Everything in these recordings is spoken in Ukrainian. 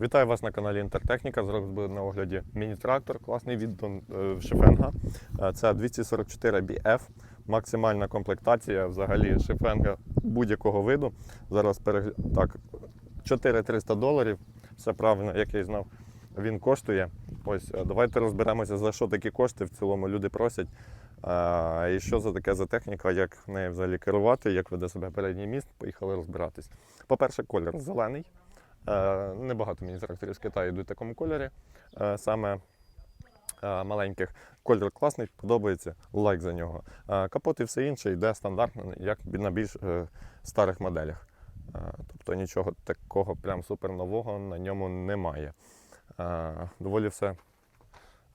Вітаю вас на каналі Інтертехніка. Зараз на огляді міні-трактор, класний віддон е, Шифенга. Е, Це 244 BF, максимальна комплектація взагалі Шифенга будь-якого виду. Зараз перег... так, 4300 доларів. Все правильно, як я і знав, він коштує. Ось е, давайте розберемося, за що такі кошти в цілому люди просять. І що це таке за техніка, як нею взагалі керувати, як веде себе передній міст. Поїхали розбиратись. По-перше, колір зелений. Е, Небагато міні-тракторів з Китаю йдуть в такому кольорі. Е, Саме е, маленьких. Колір класний, подобається, лайк за нього. Капот і все інше йде стандартно, як на більш старих моделях. Тобто нічого такого прям супер нового на ньому немає. Доволі все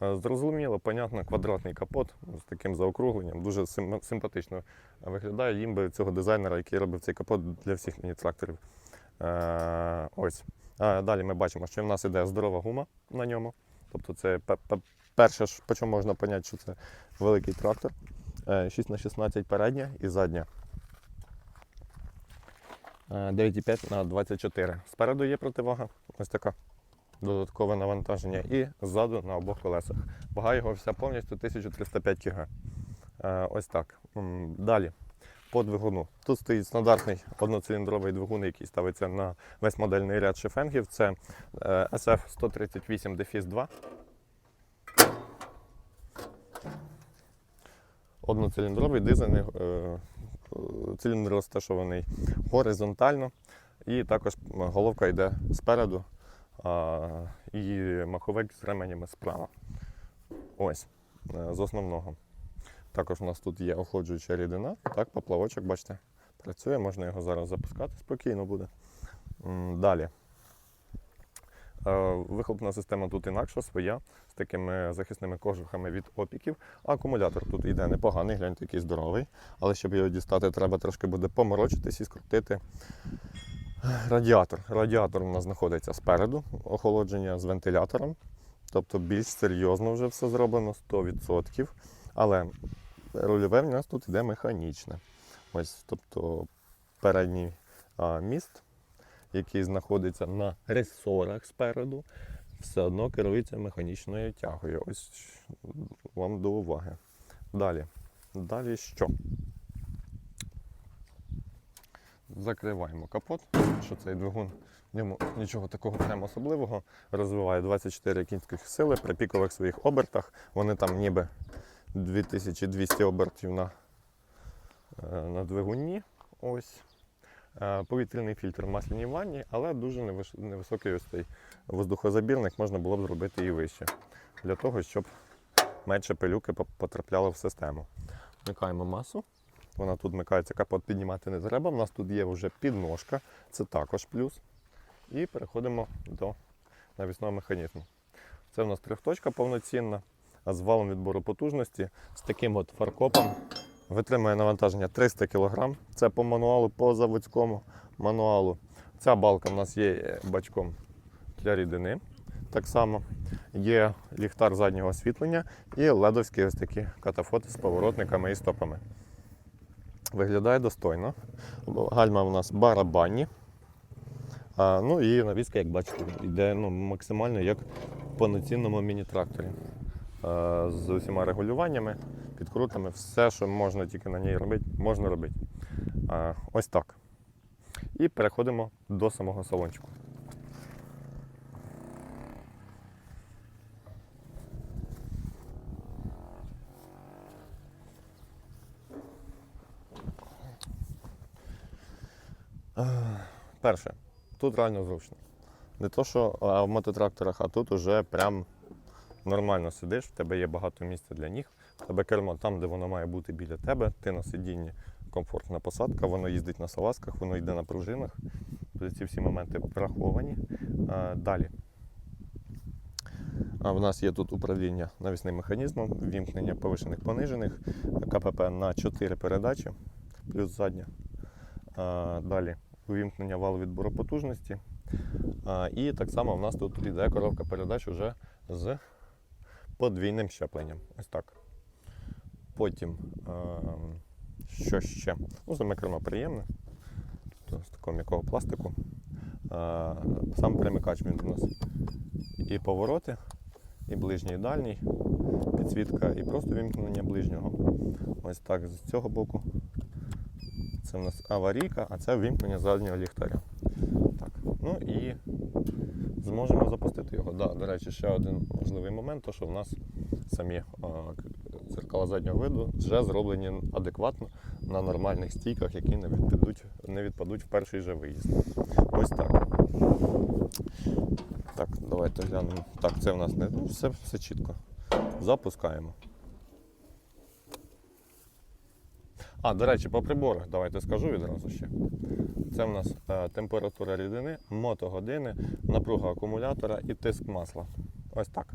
зрозуміло, понятно, квадратний капот з таким заокругленням. Дуже симпатично виглядає. Їм би цього дизайнера, який робив цей капот для всіх міні-тракторів. Е, ось. А далі ми бачимо, що в нас іде здорова гума на ньому. Тобто це пе- пе- перше, по чому можна зрозуміти, що це великий трактор. Е, 6 на 16 передня і задня. Е, 9,5 на 24. Спереду є противага, ось така. Додаткове навантаження. І ззаду на обох колесах. Вага його вся повністю 1305 кг. Е, Ось так. Далі по двигуну. Тут стоїть стандартний одноциліндровий двигун, який ставиться на весь модельний ряд шифенгів. Це е, SF-138-2. Одноциліндровий дизельний е, циліндр розташований горизонтально. І також головка йде спереду і маховик з ременями справа. Ось, е, з основного. Також у нас тут є охолоджуюча рідина. Так, поплавочок, бачите, працює, можна його зараз запускати, спокійно буде. Далі. Е, Вихлопна система тут інакша, своя, з такими захисними кожухами від опіків. Акумулятор тут йде непоганий, гляньте, який здоровий. Але щоб його дістати, треба трошки буде поморочитись і скрутити радіатор. Радіатор у нас знаходиться спереду, охолодження з вентилятором. Тобто більш серйозно вже все зроблено 100%. Але рульове в нас тут йде механічне. Ось, тобто передній а, міст, який знаходиться на ресорах спереду, все одно керується механічною тягою. Ось вам до уваги. Далі. Далі що? Закриваємо капот, що цей двигун в ньому нічого такого прям особливого. Розвиває 24 кінських сили при пікових своїх обертах. Вони там ніби 2200 обертів на, е, на двигуні. Ось. Е, Повітряний фільтр в масляній ванні, але дуже невисокий ось цей воздухозабірник можна було б зробити і вище. Для того, щоб менше пилюки потрапляло в систему. Вмикаємо масу. Вона тут вмикається, капот піднімати не треба. У нас тут є вже підножка, це також плюс. І переходимо до навісного механізму. Це у нас трьохточка повноцінна, з валом відбору потужності з таким от фаркопом. Витримує навантаження 300 кг. Це по мануалу, по заводському мануалу. Ця балка в нас є бачком для рідини. Так само є ліхтар заднього освітлення і ледовські ось такі катафоти з поворотниками і стопами. Виглядає достойно. Гальма у нас барабанні. А, ну і навіска, як бачите, йде ну, максимально як в повноцінному міні-тракторі. А, з усіма регулюваннями, підкрутами, все, що можна тільки на ній робити, можна робити. Ось так. І переходимо до самого салончику. Перше, тут реально зручно. Не то, що в мототракторах, а тут уже прям нормально сидиш, в тебе є багато місця для ніг, в тебе кермо там, де воно має бути біля тебе, ти на сидінні, комфортна посадка, воно їздить на салазках, воно йде на пружинах. Тобто ці всі моменти враховані. А, далі. А в нас є тут управління навісним механізмом, вімкнення повишених понижених, КПП на 4 передачі, плюс задня. А, далі увімкнення валу відбору потужності. А, і так само в нас тут йде коробка передач уже з подвійним щепленням. Ось так. Потім, а, що ще? Ну, саме кермо приємне, з такого м'якого пластику. а, сам перемикач він у нас і повороти, і ближній, і дальній, підсвітка, і просто вімкнення ближнього. Ось так з цього боку. Це в нас аварійка, а це вимкнення заднього ліхтаря. Так. Ну і зможемо запустити його. Да, до речі, ще один важливий момент, то що в нас самі а, дзеркала заднього виду вже зроблені адекватно на нормальних стійках, які не відпадуть, не відпадуть в перший же виїзд. Ось так. Так, давайте глянемо. Так, це в нас не ну, все, все чітко. Запускаємо. А, до речі, по приборах, давайте скажу відразу ще. Це в нас е, температура рідини, мотогодини, напруга акумулятора і тиск масла. Ось так.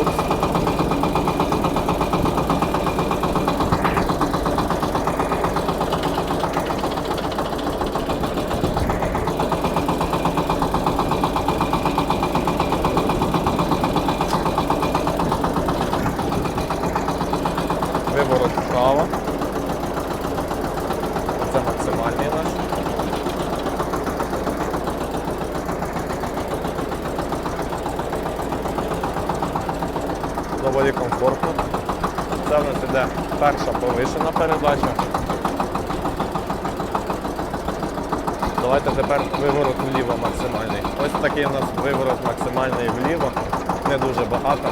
Упс. Виворот вправо. Це максимальний наш. Доволі комфортно. Це в нас іде перша повишена передача. Давайте тепер виворот вліво максимальний. Ось такий у нас виворот максимальний вліво. Не дуже багато.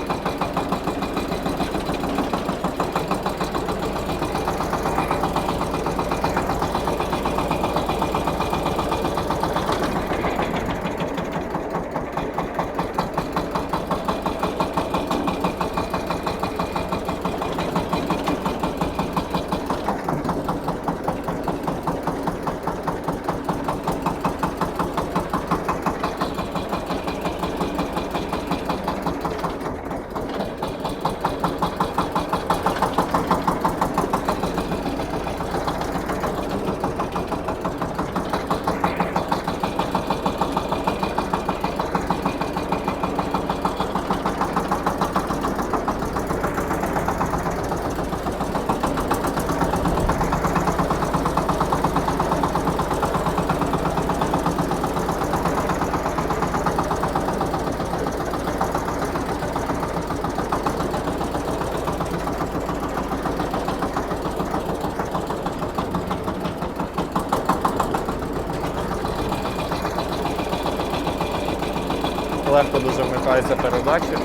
Легко дуже вмикаються передачі.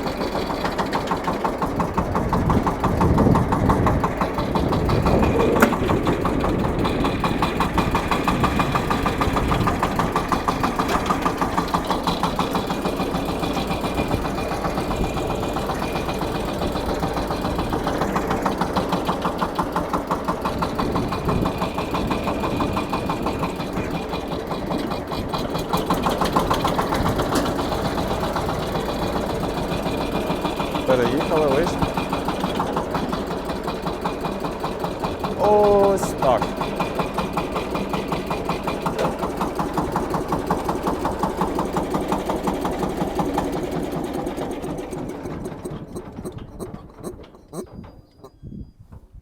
Вийшли. Ось так.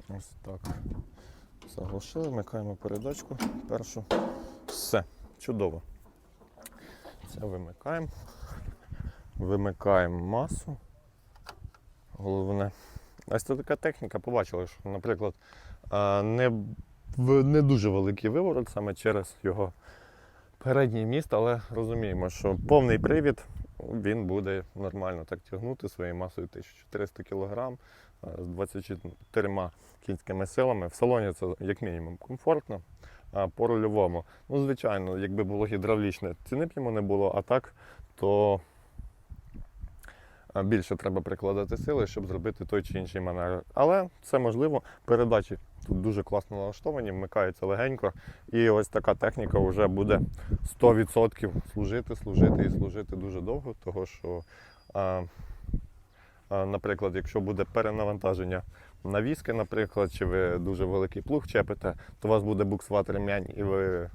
Ось так. Заглушили, вмикаємо передачку першу. Все, чудово. Це вимикаємо. Вимикаємо масу. Головне. Ось це така техніка, побачили, що, наприклад, не, не дуже великий виворот саме через його передній міст, але розуміємо, що повний привід він буде нормально так тягнути своєю масою 1400 кг з 24 кінськими силами. В салоні це як мінімум комфортно. А по рульовому, ну, звичайно, якби було гідравлічне, ціни б йому не було, а так, то більше треба прикладати сили, щоб зробити той чи інший маневр. Але це можливо. Передачі тут дуже класно налаштовані, вмикаються легенько. І ось така техніка вже буде 100% служити, служити і служити дуже довго, того що наприклад, якщо буде перенавантаження навіски, наприклад, чи ви дуже великий плуг чепите, то у вас буде буксувати ремінь і ви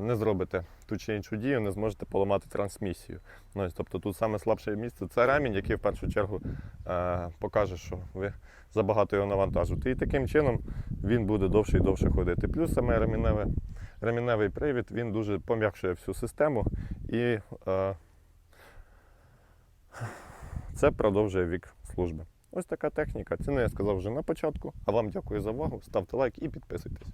не зробите ту чи іншу дію, не зможете поламати трансмісію. Ну, тобто тут саме слабше місце це ремінь, який в першу чергу е, покаже, що ви забагато його навантажуєте. І таким чином він буде довше і довше ходити. Плюс саме реміневе, реміневий привід він дуже пом'якшує всю систему і е, це продовжує вік служби. Ось така техніка. Ціни я сказав вже на початку. А вам дякую за увагу. Ставте лайк і підписуйтесь.